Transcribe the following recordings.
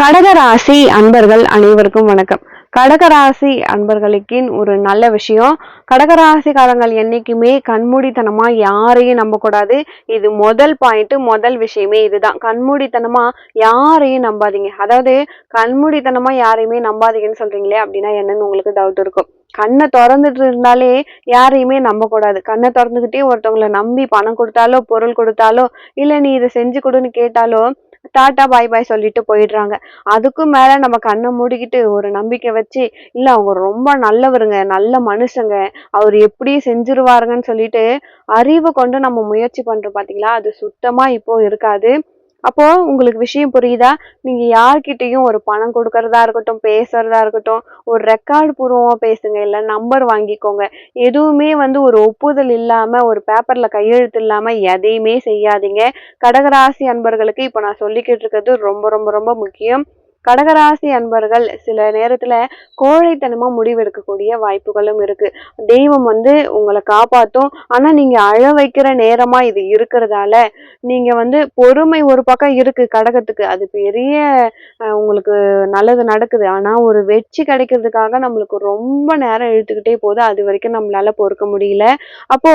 கடகராசி அன்பர்கள் அனைவருக்கும் வணக்கம். கடகராசி அன்பர்களுக்கின் ஒரு நல்ல விஷயம் கடகராசிக்காரங்கள் என்னைக்குமே கண்மூடித்தனமா யாரையும் நம்பக்கூடாது. இது முதல் பாயிண்ட் முதல் விஷயமே இதுதான். கண்மூடித்தனமா யாரையும் நம்பாதீங்க. அதாவது கண்மூடித்தனமா யாரையுமே நம்பாதீங்கன்னு சொல்றீங்களே அப்படின்னா என்னன்னு உங்களுக்கு டவுட் இருக்கும். கண்ணை திறந்துட்டு இருந்தாலே யாரையுமே நம்பக்கூடாது. கண்ணை திறந்துக்கிட்டே ஒருத்தவங்களை நம்பி பணம் கொடுத்தாலோ பொருள் கொடுத்தாலோ இல்லை நீ இதை செஞ்சு கொடுன்னு கேட்டாலோ டாட்டா பாய் பாய் சொல்லிட்டு போயிடுறாங்க. அதுக்கும் மேல நம்ம கண்ணை மூடிக்கிட்டு ஒரு நம்பிக்கை வச்சு இல்ல அவங்க ரொம்ப நல்லவருங்க நல்ல மனுஷங்க. அவர் எப்படி செஞ்சிருவாருங்கன்னு சொல்லிட்டு அறிவை கொண்டு நம்ம முயற்சி பண்றோம். பாத்தீங்களா? அது சுத்தமா இப்போ இருக்காது. அப்போ உங்களுக்கு விஷயம் புரியுதா? நீங்க யார்கிட்டயும் ஒரு பணம் கொடுக்கறதா இருக்கட்டும் பேசுறதா இருக்கட்டும் ஒரு ரெக்கார்டு பூர்வமா பேசுங்க. இல்ல நம்பர் வாங்கிக்கோங்க. எதுவுமே வந்து ஒரு ஒப்புதல் இல்லாம ஒரு பேப்பர்ல கையெழுத்து இல்லாம எதையுமே செய்யாதீங்க. கடகராசி அன்பர்களுக்கு இப்ப நான் சொல்லிக்கிட்டு இருக்கிறது ரொம்ப ரொம்ப ரொம்ப முக்கியம். கடகராசி அன்பர்கள் சில நேரத்துல கோழைத்தனமா முடிவெடுக்கக்கூடிய வாய்ப்புகளும் இருக்கு. தெய்வம் வந்து உங்களை காப்பாத்தும். ஆனா நீங்க அழ வைக்கிற நேரமா இது இருக்கிறதால நீங்க வந்து பொறுமை ஒரு பக்கம் இருக்கு கடகத்துக்கு. அது பெரிய உங்களுக்கு நல்லது நடக்குது. ஆனா ஒரு வெற்றி கிடைக்கிறதுக்காக நம்மளுக்கு ரொம்ப நேரம் இழுத்துக்கிட்டே போகுது. அது வரைக்கும் நம்மளால பொறுக்க முடியல. அப்போ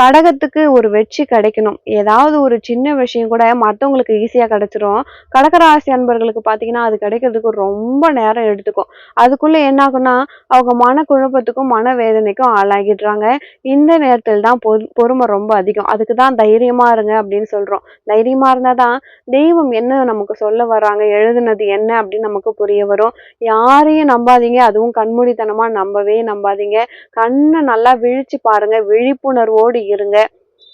கடகத்துக்கு ஒரு வெற்றி கிடைக்கணும். ஏதாவது ஒரு சின்ன விஷயம் கூட மற்றவங்களுக்கு ஈஸியாக கிடைச்சிரும். கடகராசி அன்பர்களுக்கு பார்த்தீங்கன்னா அது கிடைக்கிறதுக்கு ரொம்ப நேரம் எடுத்துக்கும். அதுக்குள்ளே என்ன ஆகும்னா அவங்க மனக்குழப்பத்துக்கும் மனவேதனைக்கும் ஆளாகிடுறாங்க. இந்த நேரத்தில் தான் பொறுமை ரொம்ப அதிகம். அதுக்கு தான் தைரியமாக இருங்க அப்படின்னு சொல்கிறோம் தைரியமாக இருந்தால் தான் தெய்வம் என்ன நமக்கு சொல்ல வர்றாங்க எழுதுனது என்ன அப்படின்னு நமக்கு புரிய வரும். யாரையும் நம்பாதீங்க. அதுவும் கண்மூடித்தனமாக நம்பவே நம்பாதீங்க. கண்ணை நல்லா விழிச்சு பாருங்க. விழிப்புணர்வோடு இருங்க.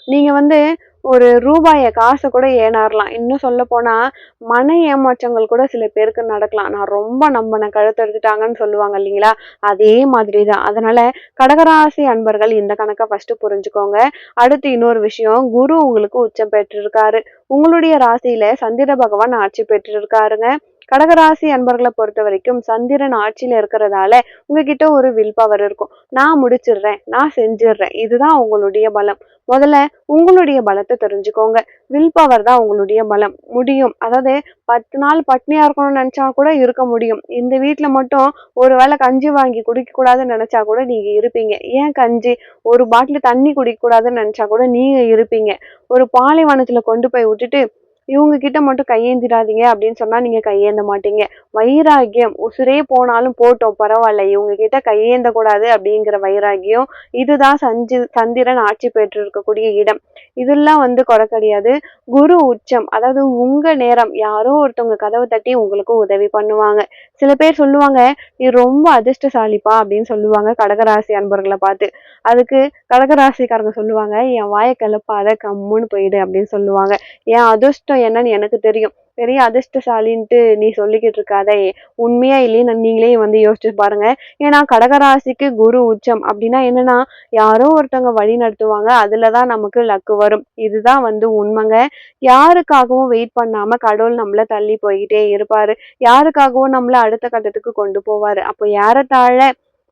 நீங்கள் வந்து ஒரு ரூபாயை காசை கூட ஏனாரலாம் இன்னும் சொல்ல போனால் மன ஏமாற்றங்கள் கூட சில பேருக்கு நடக்கலாம். நான் ரொம்ப நம்பின கழுத்தெடுத்துட்டாங்கன்னு சொல்லுவாங்க இல்லைங்களா? அதே மாதிரி தான் அதனால கடகராசி அன்பர்கள் இந்த கணக்கை ஃபஸ்ட்டு புரிஞ்சுக்கோங்க. அடுத்து இன்னொரு விஷயம் குரு உங்களுக்கு உச்சம் பெற்றிருக்காரு. உங்களுடைய ராசியில சந்திர பகவான் ஆட்சி பெற்றிருக்காருங்க. கடகராசி அன்பர்களை பொறுத்த வரைக்கும் சந்திரன் ஆட்சியில இருக்கிறதால உங்ககிட்ட ஒரு வில் பவர் இருக்கும். நான் முடிச்சிடுறேன் நான் செஞ்சிடுறேன். இதுதான் உங்களுடைய பலம். முதல்ல உங்களுடைய பலத்தை தெரிஞ்சுக்கோங்க. வில் பவர் தான் உங்களுடைய பலம். முடியும். அதாவது பத்து நாள் பட்னியா இருக்கணும்னு நினைச்சா கூட இருக்க முடியும். இந்த வீட்டுல மட்டும் ஒரு வேளை கஞ்சி வாங்கி குடிக்க கூடாதுன்னு நினைச்சா கூட நீங்க இருப்பீங்க. ஏன் கஞ்சி? ஒரு பாட்டில் தண்ணி குடிக்க கூடாதுன்னு நினைச்சா கூட நீங்க இருப்பீங்க. ஒரு பாலைவனத்துல கொண்டு போய் விட்டுட்டு இவங்க கிட்ட மட்டும் கையேந்திராதீங்க அப்படின்னு சொன்னா நீங்க கையேந்த மாட்டீங்க. வைராகியம் உசுரே போனாலும் போட்டோம் பரவாயில்ல. இவங்க கிட்ட கையேந்த கூடாது அப்படிங்கிற வைராகியம் இதுதான் சஞ்சி சந்திரன் ஆட்சி பெற்று இருக்கக்கூடிய இடம். இதெல்லாம் வந்து குறை கிடையாது. குரு உச்சம் அதாவது உங்க நேரம். யாரோ ஒருத்தவங்க கதவை தட்டி உங்களுக்கு உதவி பண்ணுவாங்க. சில பேர் சொல்லுவாங்க நீ ரொம்ப அதிர்ஷ்டசாலிப்பா அப்படின்னு சொல்லுவாங்க கடகராசி அன்பர்களை பார்த்து. அதுக்கு கடகராசிக்காரங்க சொல்லுவாங்க என் வாயை கிளப்பாத கம்முன்னு போயிடு அப்படின்னு சொல்லுவாங்க. என் அதிர்ஷ்டம் என்னன்னு எனக்கு தெரியும். பெரிய அதிர்ஷ்டசாலின்ட்டு நீ சொல்லிக்கிட்டு இருக்காதே. உண்மையா இல்லைன்னு நீங்களே வந்து யோசிச்சு பாருங்க. ஏன்னா கடகராசிக்கு குரு உச்சம். அப்படின்னா என்னன்னா யாரோ ஒருத்தவங்க வழி நடத்துவாங்க. அதுலதான் நமக்கு லக்கு வரும். இதுதான் வந்து உண்மைங்க. யாருக்காகவும் வெயிட் பண்ணாம கடவுள் நம்மள தள்ளி போய்கிட்டே இருப்பாரு. யாருக்காகவும் நம்மள அடுத்த கட்டத்துக்கு கொண்டு போவாரு. அப்போ ஏறத்தாழ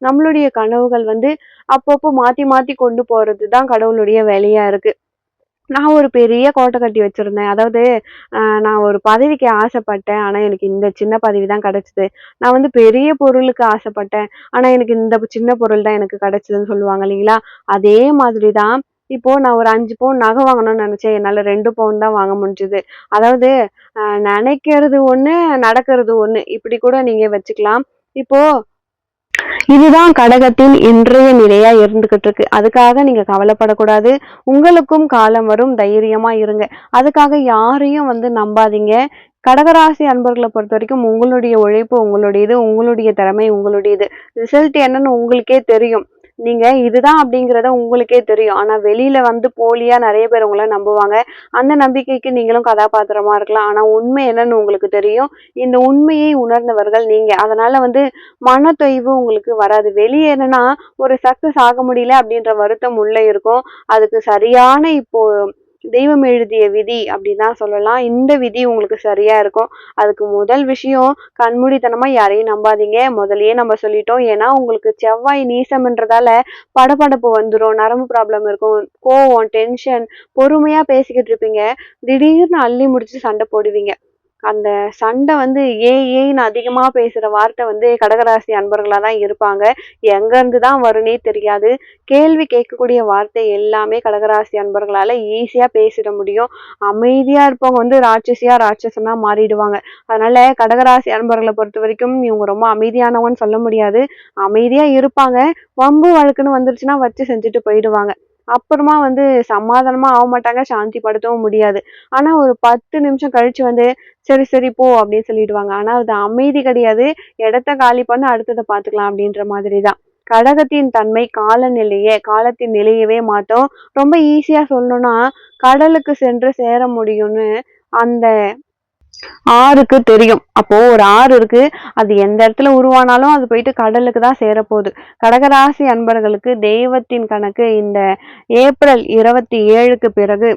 நம்மளுடைய கனவுகள் வந்து அப்பப்போ மாத்தி மாத்தி கொண்டு போறது தான் கடவுளுடைய வேலையா இருக்கு. நான் ஒரு பெரிய கோட்டை கட்டி வச்சுருந்தேன். அதாவது நான் ஒரு பதவிக்கு ஆசைப்பட்டேன். ஆனால் எனக்கு இந்த சின்ன பதவி தான் கிடச்சிது. நான் வந்து பெரிய பொருளுக்கு ஆசைப்பட்டேன். ஆனால் எனக்கு இந்த சின்ன பொருள் தான் எனக்கு கிடச்சிதுன்னு சொல்லுவாங்க இல்லைங்களா? அதே மாதிரி தான் இப்போ நான் ஒரு அஞ்சு பவுன் நகை வாங்கணும்னு நினச்சேன். என்னால் ரெண்டு பவுன் தான் வாங்க முடிஞ்சுது. அதாவது நினைக்கிறது ஒன்று நடக்கிறது ஒன்று இப்படி கூட நீங்கள் வச்சுக்கலாம். இப்போது இதுதான் கடகத்தின் இன்றைய நிலையா இருந்துகிட்டு இருக்கு. அதுக்காக நீங்க கவலைப்படக்கூடாது. உங்களுக்கும் காலம் வரும். தைரியமா இருங்க. அதுக்காக யாரையும் வந்து நம்பாதீங்க. கடகராசி அன்பர்களை பொறுத்த வரைக்கும் உங்களுடைய உழைப்பு உங்களுடையது உங்களுடைய திறமை உங்களுடையது. ரிசல்ட் என்னன்னு உங்களுக்கே தெரியும். நீங்க இதுதான் அப்படிங்கிறத உங்களுக்கே தெரியும். ஆனா வெளியில வந்து போலியா நிறைய பேர் உங்களை நம்புவாங்க. அந்த நம்பிக்கைக்கு நீங்களும் கதாபாத்திரமா இருக்கலாம். ஆனா உண்மை என்னன்னு உங்களுக்கு தெரியும். இந்த உண்மையை உணர்ந்தவர்கள் நீங்க. அதனால வந்து மனத்தொய்வு உங்களுக்கு வராது. வெளியே என்னன்னா ஒரு சக்சஸ் ஆக முடியல அப்படின்ற வருத்தம் உள்ள இருக்கும். அதுக்கு சரியான இப்போ தெய்வம் எழுதிய விதி அப்படின்னு தான் சொல்லலாம். இந்த விதி உங்களுக்கு சரியா இருக்கும். அதுக்கு முதல் விஷயம் கண்மூடித்தனமா யாரையும் நம்பாதீங்க. முதலையே நம்ம சொல்லிட்டோம். ஏன்னா உங்களுக்கு செவ்வாய் நீசம்ன்றதால படபடப்பு வந்துடும் நரம்பு ப்ராப்ளம் இருக்கும் கோவம் டென்ஷன் பொறுமையா பேசிக்கிட்டு இருப்பீங்க. திடீர்னு அள்ளி முடிச்சு சண்டை போடுவீங்க. அந்த சண்டை வந்து ஏ ஏன்னு அதிகமாக பேசுகிற வார்த்தை வந்து கடகராசி அன்பர்களாக தான் இருப்பாங்க. எங்கேருந்து தான் வரும்னே தெரியாது. கேள்வி கேட்கக்கூடிய வார்த்தை எல்லாமே கடகராசி அன்பர்களால் ஈஸியாக பேசிட முடியும். அமைதியாக இருப்பவங்க வந்து ராட்சசியாக ராட்சசனாக மாறிடுவாங்க. அதனால் கடகராசி அன்பர்களை பொறுத்த வரைக்கும் இவங்க ரொம்ப அமைதியானவன்னு சொல்ல முடியாது. அமைதியாக இருப்பாங்க. வம்பு வழக்குன்னு வந்துருச்சுன்னா வச்சு செஞ்சுட்டு போயிடுவாங்க. அப்புறமா வந்து சமாதானமா ஆக மாட்டாங்க சாந்தி படுத்தவும் முடியாது. ஆனா ஒரு பத்து நிமிஷம் கழிச்சு வந்து சரி சரி போ அப்படின்னு சொல்லிடுவாங்க. ஆனா அது அமைதி கிடையாது. இடத்த காலி பண்ண அடுத்ததை பாத்துக்கலாம் அப்படின்ற மாதிரி தான் கடகத்தின் தன்மை காலநிலையே காலத்தின் நிலையவே மாட்டோம் ரொம்ப ஈஸியா சொல்லணும்னா கடலுக்கு சென்று சேர முடியும்னு அந்த ஆறுக்கு தெரியும். அப்போ ஒரு ஆறு இருக்கு. அது எந்த இடத்துல உருவானாலும் அது போயிட்டு கடலுக்கு தான் சேரப்போகுது. கடகராசி அன்பர்களுக்கு தெய்வத்தின் கணக்கு இந்த ஏப்ரல் இருபத்தி ஏழுக்கு பிறகு.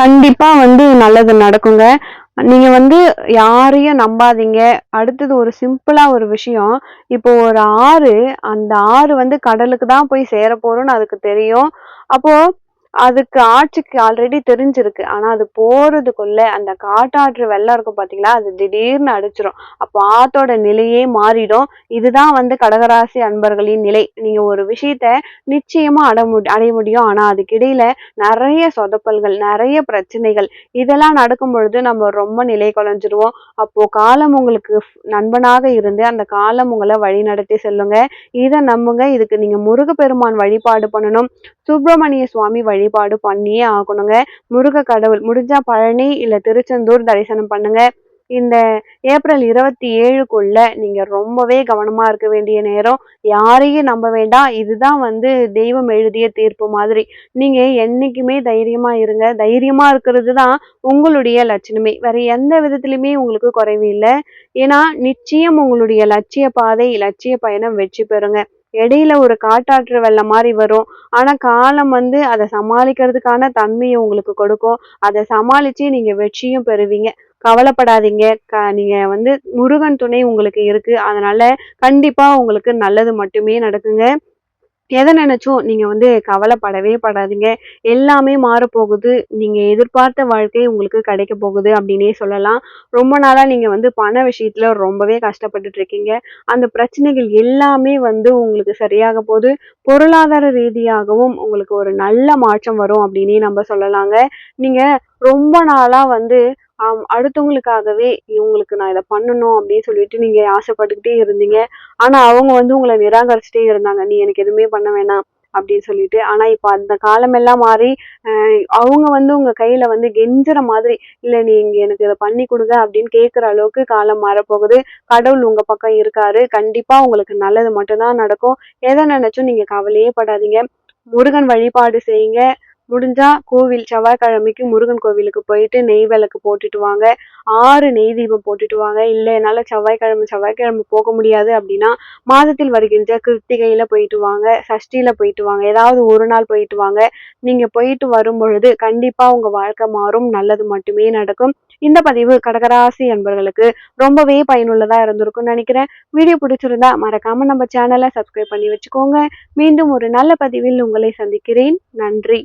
கண்டிப்பா வந்து நல்லது நடக்குங்க. நீங்க வந்து யாரையும் நம்பாதீங்க. அடுத்தது ஒரு சிம்பிளா ஒரு விஷயம். இப்போ ஒரு ஆறு அந்த ஆறு வந்து கடலுக்கு தான் போய் சேர போறோம்னு அதுக்கு தெரியும். அப்போ அதுக்கு ஆட்சிக்கு ஆல்ரெடி தெரிஞ்சிருக்கு. ஆனா அது போறதுக்குள்ள அந்த காட்டாற்று வெள்ளம் இருக்கும் பாத்தீங்களா? அது திடீர்னு அடிச்சிடும் அப்போ ஆத்தோட நிலையே மாறிடும். இதுதான் வந்து கடகராசி அன்பர்களின் நிலை. நீங்க ஒரு விஷயத்த நிச்சயமா அட மு அடைய முடியும். ஆனா அதுக்கிடையில நிறைய சொதப்பல்கள் நிறைய பிரச்சனைகள் இதெல்லாம் நடக்கும் பொழுது நம்ம ரொம்ப நிலை குலைஞ்சிருவோம். அப்போ காலம் உங்களுக்கு நண்பனாக இருந்து அந்த காலம் உங்களை வழி நடத்தி செல்லுங்க. இதை நம்புங்க. இதுக்கு நீங்க முருகப்பெருமான் வழிபாடு பண்ணணும். சுப்பிரமணிய சுவாமி வழிபாடு பண்ணியே ஆகணுங்க. முருக கடவுள் முடிஞ்சா பழனி இல்ல திருச்செந்தூர் தரிசனம் பண்ணுங்க. இந்த ஏப்ரல் இருபத்தி ஏழுக்குள்ள நீங்க ரொம்பவே கவனமா இருக்க வேண்டிய நேரம். யாரையும் நம்ப வேண்டாம். இதுதான் வந்து தெய்வம் எழுதிய தீர்ப்பு மாதிரி. நீங்க என்னைக்குமே தைரியமா இருங்க. தைரியமா இருக்கிறது தான் உங்களுடைய லட்சணமே. வேற எந்த விதத்திலுமே உங்களுக்கு குறைவு இல்லை. ஏன்னா நிச்சயம் உங்களுடைய லட்சிய பாதை லட்சிய பயணம் வெற்றி பெறுங்க. இடையில ஒரு காட்டாற்று வெள்ளம் மாதிரி வரும். ஆனா காலம் வந்து அதை சமாளிக்கிறதுக்கான தன்மையை உங்களுக்கு கொடுக்கும். அதை சமாளிச்சு நீங்க வெற்றியும் பெறுவீங்க. கவலைப்படாதீங்க. க நீங்க வந்து முருகன் துணை உங்களுக்கு இருக்கு. அதனால கண்டிப்பா உங்களுக்கு நல்லது மட்டுமே நடக்குங்க. எதை நினைச்சும் நீங்க வந்து கவலைப்படவே படாதீங்க. எல்லாமே மாறப்போகுது. நீங்க எதிர்பார்த்த வாழ்க்கை உங்களுக்கு கிடைக்க போகுது அப்படின்னே சொல்லலாம். ரொம்ப நாளா நீங்க வந்து பண விஷயத்துல ரொம்பவே கஷ்டப்பட்டுட்டு இருக்கீங்க. அந்த பிரச்சனைகள் எல்லாமே வந்து உங்களுக்கு சரியாக போகுது பொருளாதார ரீதியாகவும் உங்களுக்கு ஒரு நல்ல மாற்றம் வரும் அப்படின்னே நம்ம சொல்லலாங்க. நீங்க ரொம்ப நாளா வந்து அடுத்தவங்களுக்காகவே இவங்களுக்கு நான் இதை பண்ணணும் அப்படின்னு சொல்லிட்டு நீங்க ஆசைப்பட்டுக்கிட்டே இருந்தீங்க. ஆனா அவங்க வந்து உங்களை நிராகரிச்சுட்டே இருந்தாங்க. நீ எனக்கு எதுவுமே பண்ண வேணாம் அப்படின்னு சொல்லிட்டு. ஆனா இப்ப அந்த காலம் எல்லாம் மாறி அவங்க வந்து உங்க கையில வந்து கெஞ்சுற மாதிரி இல்ல நீங்க எனக்கு இதை பண்ணி கொடுங்க அப்படின்னு கேக்குற அளவுக்கு காலம் மாறப்போகுது. கடவுள் உங்க பக்கம் இருக்காரு. கண்டிப்பா உங்களுக்கு நல்லது மட்டும்தான் நடக்கும். எதை நினைச்சும் நீங்க கவலையே படாதீங்க. முருகன் வழிபாடு செய்யுங்க. முடிஞ்சா கோவில் செவ்வாய்க்கிழமைக்கு முருகன் கோவிலுக்கு போயிட்டு நெய் விளக்கு போட்டுட்டு வாங்க. ஆறு நெய் தீபம் போட்டுட்டு வாங்க. இல்லை என்னால் செவ்வாய்க்கிழமை செவ்வாய்க்கிழமை போக முடியாது அப்படின்னா மாதத்தில் வருகின்ற கிருத்திகையில் போயிட்டு வாங்க. சஷ்டியில் போயிட்டு வாங்க. ஏதாவது ஒரு நாள் போயிட்டு வாங்க. நீங்கள் போயிட்டு வரும் பொழுது கண்டிப்பாக உங்கள் வாழ்க்கை மாறும். நல்லது மட்டுமே நடக்கும். இந்த பதிவு கடகராசி என்பவர்களுக்கு ரொம்பவே பயனுள்ளதாக இருந்திருக்கும்னு நினைக்கிறேன். வீடியோ பிடிச்சிருந்தா மறக்காமல் நம்ம சேனலை சப்ஸ்கிரைப் பண்ணி வச்சுக்கோங்க. மீண்டும் ஒரு நல்ல பதிவில் உங்களை சந்திக்கிறேன். நன்றி.